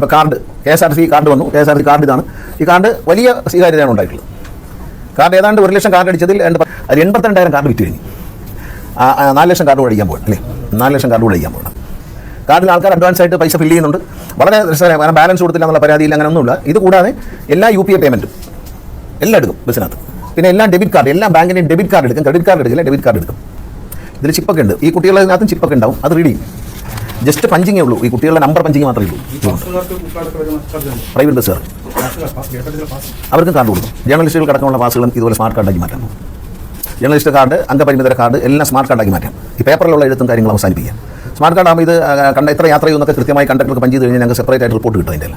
ഇപ്പോൾ card K S R C card വന്നു. K S R C card ഇതാണ്. ഈ കാർഡ് വലിയ സ്വീകാര്യതയാണ് ഉണ്ടായിട്ടുള്ളത്. കാർഡ് ഏതാണ്ട് ഒരു ലക്ഷം കാർഡ് അടിച്ചതിൽ അതിൽ അത് എൺപത്തിരണ്ടായിരം കാർഡ് വിറ്റ് കഴിഞ്ഞു നാല് ലക്ഷം കാർഡ് കൂടെ അടിക്കാൻ പോകണം അല്ലേ? നാല് ലക്ഷം കാർഡ് കൂടെ അടിക്കാൻ പോകണം കാർഡിൽ ആൾക്കാർ അഡ്വാൻസ് ആയിട്ട് പൈസ ഫില്ല് ചെയ്യുന്നുണ്ട്. വളരെ കാരണം ബാലൻസ് കൊടുത്തില്ല എന്നുള്ള പരാതിയിൽ അങ്ങനെ ഒന്നുമില്ല. ഇത് കൂടാതെ എല്ലാ യു പി ഐ പേയ്മെന്റും എല്ലാം എടുക്കും ബസ്സിനകത്ത്. പിന്നെ എല്ലാ ഡെബിറ്റ് കാർഡ് എല്ലാ ബാങ്കിന്റെയും ഡെബിറ്റ് കാർഡ് എടുക്കും ക്രെഡിറ്റ് കാർഡ് എടുക്കില്ല ഡെബിറ്റ് കാർഡ് എടുക്കും. ഇതിൽ ചിപ്പൊക്കെ ഉണ്ട്. ഈ കുട്ടികളുടെ ചിപ്പൊക്കെ ഉണ്ടാവും. അത് റീഡ് ചെയ്യും. ജസ്റ്റ് പഞ്ചിങ്ങേ ഉള്ളൂ. ഈ കുട്ടികളുടെ നമ്പർ പഞ്ചിങ് മാത്രമേ ഉള്ളൂ. പ്രൈവറ്റ് ബസ്സുകാർ പാസ് അവർക്കും കാർഡ് കൊടുക്കും. ജേർണലിസ്റ്റുകൾ അടക്കമുള്ള പാസുകളും ഇതുപോലെ സ്മാർട്ട് കാർഡാക്കി മാറ്റാം. ജേർണലിസ്റ്റ് കാർഡ് അംഗപരിമിതര കാർഡ് എല്ലാം സ്മാർട്ട് കാർഡാക്കി മാറ്റാം. ഈ പേപ്പറിലുള്ള എഴുത്തും കാര്യങ്ങളും അവസാനിപ്പിക്കാം സ്മാർട്ട് കാർഡ് ആകുമ്പോൾ ഇത് കണ്ട എത്ര യാത്ര ചെയ്യുന്നൊക്കെ കൃത്യമായി കണ്ടക്ടർക്ക് പഞ്ച് ചെയ്ത് കഴിഞ്ഞാൽ ഞങ്ങൾക്ക് സെപ്പറേറ്റ് ആയിട്ട് റിപ്പോർട്ട് കിട്ടും അതിന്റെ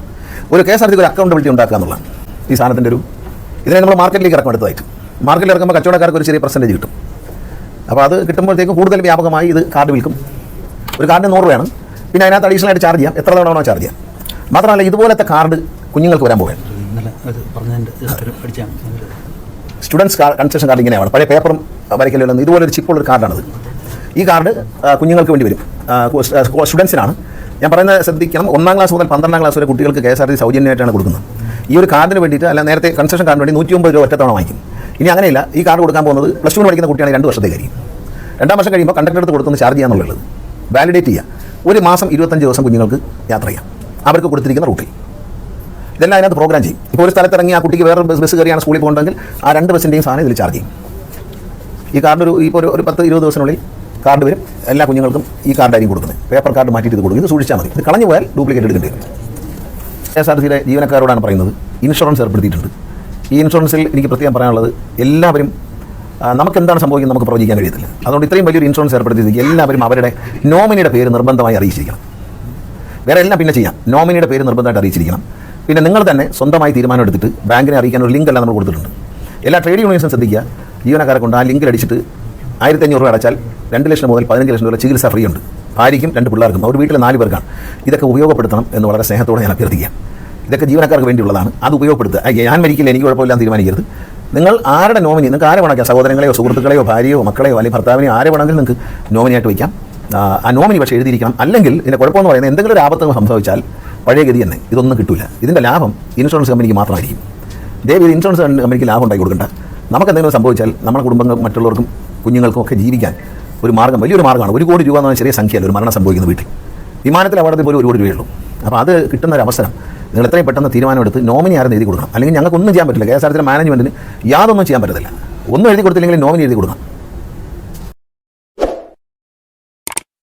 ഒരു കെ എസ് ആർ ഒരു അക്കൗണ്ടബിലിറ്റി ഉണ്ടാക്കുക എന്നുള്ളതാണ്. ഈ സാധനത്തിന്റെ ഒരു ഇതിനെ നമ്മൾ മാർക്കറ്റിലേക്ക് ഇറക്കും അടുത്തതായിട്ട്. മാർക്കറ്റിൽ ഇറക്കുമ്പോൾ കച്ചവടക്കാർക്ക് ഒരു ചെറിയ പെർസെന്റേജ് കിട്ടും. അപ്പോൾ അത് കിട്ടുമ്പോഴത്തേക്കും കൂടുതൽ വ്യാപകമായി ഇത് കാർഡ് വിൽക്കും. ഒരു കാർഡിന് നൂറ് രൂപയാണ് പിന്നെ അതിനകത്ത് അഡീഷണൽ ആയിട്ട് ചാർജ് ചെയ്യാം. എത്ര തവണ വേണോ ചാർജ് ചെയ്യാം. മാത്രമല്ല ഇതുപോലത്തെ കാർഡ് കുഞ്ഞുങ്ങൾക്ക് വരാൻ പോവുകയാണ്. സ്റ്റുഡൻസ് കൺസെഷൻ കാർഡ് ഇങ്ങനെയാണ്. പഴയ പേപ്പറും വരയ്ക്കലും ഇതുപോലൊരു ചിപ്പുള്ളൊരു കാർഡാണത് ഈ കാർഡ് കുഞ്ഞുങ്ങൾക്ക് വേണ്ടി വരും. സ്റ്റുഡൻസിനാണ് ഞാൻ പറയുന്നത് ശ്രദ്ധിക്കണം. ഒന്നാം ക്ലാസ് മുതൽ പന്ത്രണ്ടാം ക്ലാസ് വരെ കുട്ടികൾക്ക് കെ എസ് ആർ ടി സൗജന്യമായിട്ടാണ് കൊടുക്കുന്നത്. ഈ ഒരു കാർഡിന് വേണ്ടിയിട്ട് അല്ല നേരത്തെ കൺസെഷൻ കാർഡിന് വേണ്ടി നൂറ്റി ഒമ്പത് രൂപ ഒറ്റത്തവണ വാങ്ങിക്കും. ഇനി അങ്ങനെയില്ല ഈ കാർഡ് കൊടുക്കാൻ പോകുന്നത് പ്ലസ് ടു പഠിക്കുന്ന കുട്ടിയാണ് രണ്ട് വർഷത്തേക്കായിരിക്കും രണ്ടാം വർഷം കഴിയുമ്പോൾ കണ്ടക്ടർ എടുത്ത് കൊടുത്തൊന്ന് ചാർജ് ചെയ്യാന്നുള്ളത് വാലിഡേറ്റ് ചെയ്യുക ഒരു മാസം ഇരുപത്തഞ്ച് ദിവസം കുഞ്ഞുങ്ങൾക്ക് യാത്ര ചെയ്യാം. അവർക്ക് കൊടുത്തിരിക്കുന്ന റൂട്ടിൽ. ഇതെല്ലാം അതിനകത്ത് പ്രോഗ്രാം ചെയ്യും. ഇപ്പോൾ ഒരു സ്ഥലത്ത് ഇറങ്ങി ആ കുട്ടിക്ക് വേറെ ബസ് ബസ് കയറിയാണ് സ്കൂളിൽ പോകേണ്ടെങ്കിൽ ആ രണ്ട് ബസ്സിന്റെയും സാധനം ഇതിൽ ചാർജ് ചെയ്യും. ഈ കാർഡ് ഒരു ഇപ്പോൾ ഒരു ഒരു പത്ത് ഇരുപത് ദിവസത്തിനുള്ളിൽ കാർഡ് വരും. എല്ലാ കുഞ്ഞുങ്ങൾക്കും ഈ കാർഡായിരിക്കും കൊടുക്കുന്നത്. പേപ്പർ കാർഡ് മാറ്റിയിട്ട് ഇത് കൊടുക്കും. ഇത് സൂക്ഷിച്ചാൽ മതി. ഇത് കളഞ്ഞു പോയാൽ ഡ്യൂപ്ലിക്കേറ്റ് എടുക്കേണ്ടി വരും. എസ് ആർ സിയുടെ ജീവനക്കാരോടാണ് പറയുന്നത്. ഇൻഷുറൻസ് ഏർപ്പെടുത്തിയിട്ടുണ്ട്. ഈ ഇൻഷുറൻസിൽ എനിക്ക് പ്രത്യേകം പറയാനുള്ളത് എല്ലാവരും നമുക്ക് എന്താണ് സംഭവിക്കുന്നത് നമുക്ക് പ്രവചിക്കാൻ കഴിയത്തില്ല. അതുകൊണ്ട് ഇത്രയും വലിയൊരു ഇൻഷുറൻസ് ഏർപ്പെടുത്തിയിരിക്കും എല്ലാവരും അവരുടെ നോമിനിയുടെ പേര് നിർബന്ധമായി അറിയിച്ചിരിക്കണം. വേറെ എല്ലാം പിന്നെ ചെയ്യാം. നോമിനിയുടെ പേര് നിർബന്ധമായിട്ട് അറിയിച്ചിരിക്കണം. പിന്നെ നിങ്ങൾ തന്നെ സ്വന്തമായി തീരുമാനം എടുത്തിട്ട് ബാങ്കിനെ അറിയിക്കാൻ ഒരു ലിങ്ക് എല്ലാം നമ്മൾ കൊടുത്തിട്ടുണ്ട്. എല്ലാ ട്രേഡ് യൂണിയൻസും ശ്രദ്ധിക്കുക. ജീവനക്കാരെ കൊണ്ട് ആ ലിങ്കിൽ അടിച്ചിട്ട് ആയിരത്തി അഞ്ഞൂറ് രൂപ അടച്ചാൽ രണ്ട് ലക്ഷം മുതൽ പതിനഞ്ച് ലക്ഷം രൂപ ചികിത്സ ഫ്രീ ഉണ്ട്. ഭാര്യയ്ക്കും രണ്ട് പിള്ളേർക്കും. അവർ വീട്ടിലെ നാല് പേർക്കാണ്. ഇതൊക്കെ ഉപയോഗപ്പെടുത്തണം എന്ന് വളരെ സ്നേഹത്തോടെ ഞാൻ അഭ്യർത്ഥിക്കാം ഇതൊക്കെ ജീവനക്കാർക്ക് വേണ്ടിയുള്ളതാണ്. അത് ഉപയോഗപ്പെടുത്തുക. ഞാൻ മരിക്കില്ല എനിക്ക് കുഴപ്പമില്ലാന്ന് തീരുമാനിക്കരുത്. നിങ്ങൾ ആരുടെ നോമിനി? നിങ്ങൾക്ക് ആരെ വേണമെങ്കിൽ സഹോദരങ്ങളെയോ സുഹൃത്തുക്കളെയോ ഭാര്യയോ മക്കളെയോ അല്ലെങ്കിൽ ഭർത്താവിനെയോ ആരെ വേണമെങ്കിലും നിങ്ങൾക്ക് നോമിനിയായിട്ട് വയ്ക്കാം. ആ, നോമിനി പക്ഷേ എഴുതിയിരിക്കണം. അല്ലെങ്കിൽ ഇതിന്റെ കുഴപ്പമെന്ന് പറയുന്നത് എന്തെങ്കിലും ഒരു ആപത്ത് സംഭവിച്ചാൽ പഴയ ഗതി തന്നെ. ഇതൊന്നും കിട്ടില്ല ഇതിന്റെ ലാഭം ഇൻഷുറൻസ് കമ്പനിക്ക് മാത്രമായിരിക്കും. ദയവ് ഇൻഷുറൻസ് കമ്പനിക്ക് ലാഭം ഉണ്ടായി കൊടുക്കണ്ട. നമുക്ക് എന്തെങ്കിലും സംഭവിച്ചാൽ നമ്മുടെ കുടുംബങ്ങൾ മറ്റുള്ളവർക്കും കുഞ്ഞുങ്ങൾക്കും ഒക്കെ ജീവിക്കാൻ ഒരു മാർഗം വലിയൊരു മാർഗമാണ് ഒരു കോടി രൂപ എന്ന് പറഞ്ഞാൽ ചെറിയ സംഖ്യയല്ല ഒരു മരണം സംഭവിക്കുന്ന വീട്ടിൽ. വിമാനത്തിൽ അപകടത്തിൽ പോലും ഒരു കോടി രൂപയുള്ളൂ അപ്പോൾ അത് കിട്ടുന്ന ഒരു അവസരം. നിങ്ങൾ എത്രയും പെട്ടെന്ന് തീരുമാനമെടുത്ത് നോമിനി ആരെന്ന് എഴുതി കൊടുക്കണം. അല്ലെങ്കിൽ ഞങ്ങൾക്ക് ഒന്നും ചെയ്യാൻ പറ്റില്ല. കെ എസ് ആർ ടി മാനേജ്മെന്റിന് യാതൊന്നും ചെയ്യാൻ പറ്റത്തില്ല. ഒന്നും എഴുതി കൊടുത്തില്ലെങ്കിൽ നോമിനി എഴുതി കൊടുക്കണം.